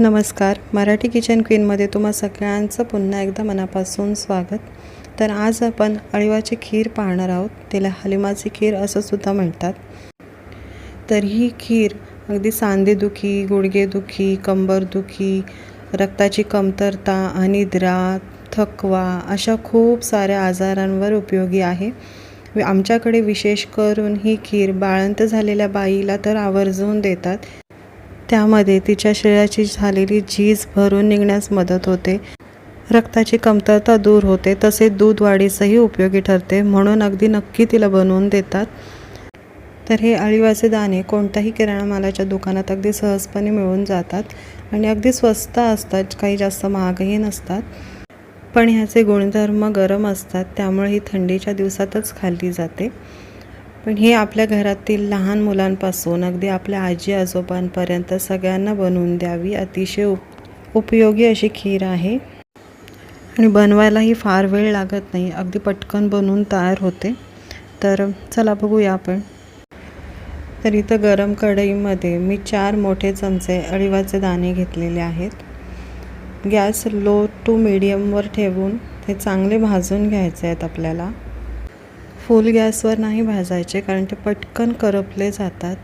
नमस्कार. मराठी किचन क्वीनमध्ये तुम्हा सगळ्यांचं पुन्हा एकदा मनापासून स्वागत. तर आज आपण अळीवाची खीर पाहणार आहोत. तिला हलिमाची खीर असं सुद्धा म्हणतात. तर ही खीर अगदी सांधेदुखी गुडघेदुखी कंबरदुखी रक्ताची कमतरता अनिद्रा थकवा अशा खूप साऱ्या आजारांवर उपयोगी आहे. आमच्याकडे विशेष करून ही खीर बाळंत झालेल्या बाईला तर आवर्जून देतात. त्यामध्ये तिच्या शरीराची झालेली झीज भरून निघण्यास मदत होते. रक्ताची कमतरता दूर होते. तसेच दूध वाढीसही उपयोगी ठरते. म्हणून अगदी नक्की तिला बनवून देतात. तर हे अळीवाचे दाणे कोणत्याही किराणा मालाच्या दुकानात अगदी सहजपणे मिळून जातात आणि अगदी स्वस्त असतात काही जास्त महागही नसतात. पण ह्याचे गुणधर्म गरम असतात त्यामुळे ही थंडीच्या दिवसातच खाल्ली जाते. पण हे आपल्या घरातील लहान मुलांपासून अगदी आपल्या आजी आजोबांपर्यंत सगळ्यांना बनवून द्यावी अतिशय उप उपयोगी अशी खीर आहे. आणि बनवायलाही फार वेळ लागत नाही. अगदी पटकन बनवून तयार होते. तर चला बघूया आपण. तर इथं गरम कढईमध्ये मी चार मोठे चमचे अळीवाचे दाणे घेतलेले आहेत. गॅस लो टू मिडियमवर ठेवून ते चांगले भाजून घ्यायचे आहेत आपल्याला. फुल गॅसवर नाही भाजायचे कारण ते पटकन करपले जातात.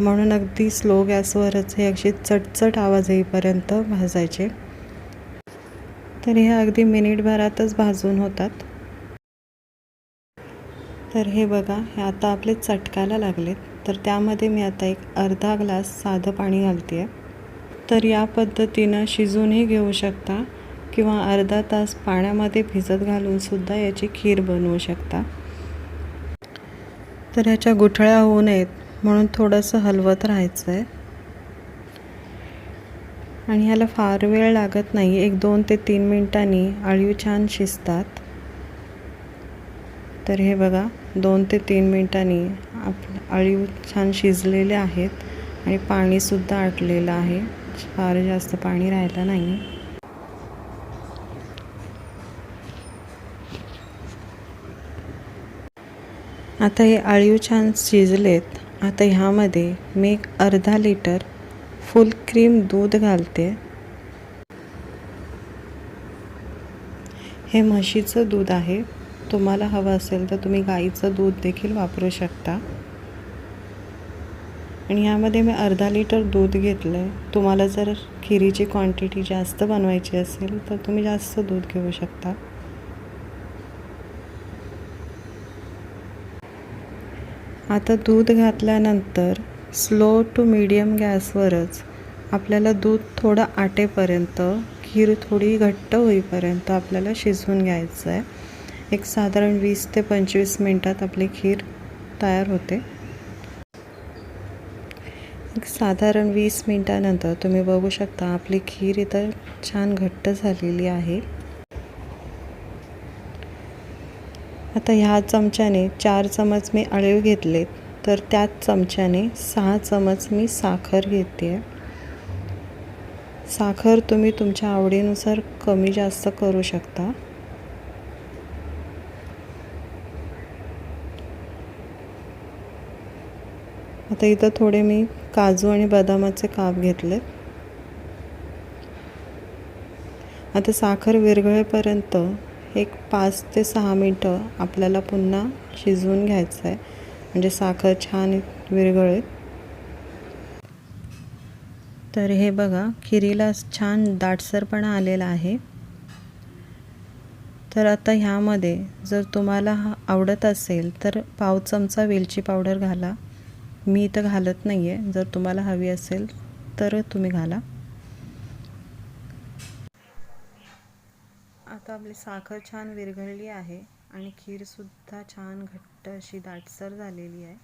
म्हणून अगदी स्लो गॅसवरच हे अगदी चटचट आवाज येईपर्यंत भाजायचे. तर हे अगदी मिनिटभरातच भाजून होतात. तर हे बघा हे आता आपले चटकायला लागलेत. तर त्यामध्ये मी आता एक अर्धा ग्लास साधं पाणी घालते आहे तर या पद्धतीनं शिजूनही घेऊ शकता किंवा अर्धा तास पाण्यामध्ये भिजत घालूनसुद्धा याची खीर बनवू शकता. तर ह्याच्या गुठळ्या होऊ नयेत म्हणून थोडंसं हलवत राहायचं आहे आणि ह्याला फार वेळ लागत नाही. एक दोन ते तीन मिनटांनी अळीव छान शिजतात. तर हे बघा दोन ते तीन मिनटांनी आप अळीव छान शिजलेले आहेत आणि पाणीसुद्धा आटलेलं आहे. फार जास्त पाणी राहिलं नाही. आता हे आळीव छान शिजलेत. आता ह्यामध्ये मी एक अर्धा लिटर फुल क्रीम दूध घालते. हे म्हशीचं दूध आहे. तुम्हाला हवं असेल तर तुम्ही गाईचं दूध देखील वापरू शकता. आणि यामध्ये मी अर्धा लिटर दूध घेतलं आहे तुम्हाला जर खिरीची क्वांटिटी जास्त बनवायची असेल तर तुम्ही जास्त दूध घेऊ शकता. आता दूध घातल्यानंतर स्लो टू मीडियम गॅसवरच आपल्याला दूध थोडं आटेपर्यंत खीर थोडी घट्ट होईपर्यंत आपल्याला शिजवून घ्यायचं आहे एक साधारण वीस ते पंचवीस मिनटात आपली खीर तयार होते. एक साधारण वीस मिनटानंतर तुम्ही बघू शकता आपली खीर इथं छान घट्ट झालेली आहे. आता ह्या चमच्याने चार चमच मी अळीव घेतलेत तर त्याच चमच्याने सहा चमच मी साखर घेते. आहे साखर तुम्ही तुमच्या आवडीनुसार कमी जास्त करू शकता. आता इथं थोडे मी काजू आणि बदामाचे काप घेतले. आता साखर विरघळेपर्यंत एक पाच ते सहा मिनटं आपल्याला पुन्हा शिजवून घ्यायचं आहे. म्हणजे साखर छान विरघळेल. तर हे बघा खिरीला छान दाटसरपणा आलेला आहे. तर आता ह्यामध्ये जर तुम्हाला आवडत असेल तर पाव चमचा वेलची पावडर घाला. मी इथं घालत नाही आहे जर तुम्हाला हवी असेल तर तुम्ही घाला. आता आपली साखर छान विरघळली आहे आणि खीरसुद्धा छान घट्ट अशी दाटसर झालेली आहे.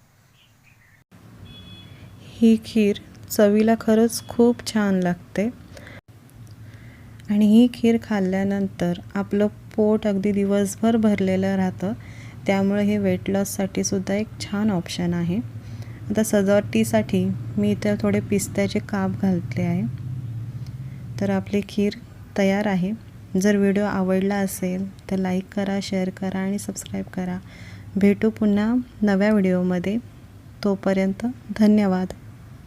ही खीर चवीला खरंच खूप छान लागते. आणि ही खीर खाल्ल्यानंतर आपलं पोट अगदी दिवसभर भरलेलं राहतं. त्यामुळे हे वेट लॉससाठी सुद्धा एक छान ऑप्शन आहे. आता सजावटीसाठी मी इथं थोडे पिस्त्याचे काप घातले आहे. तर आपली खीर तयार आहे. जर व्हिडिओ आवडला असेल तर लाईक करा शेअर करा आणि सबस्क्राईब करा. भेटू पुन्हा नव्या व्हिडिओमध्ये. तोपर्यंत धन्यवाद.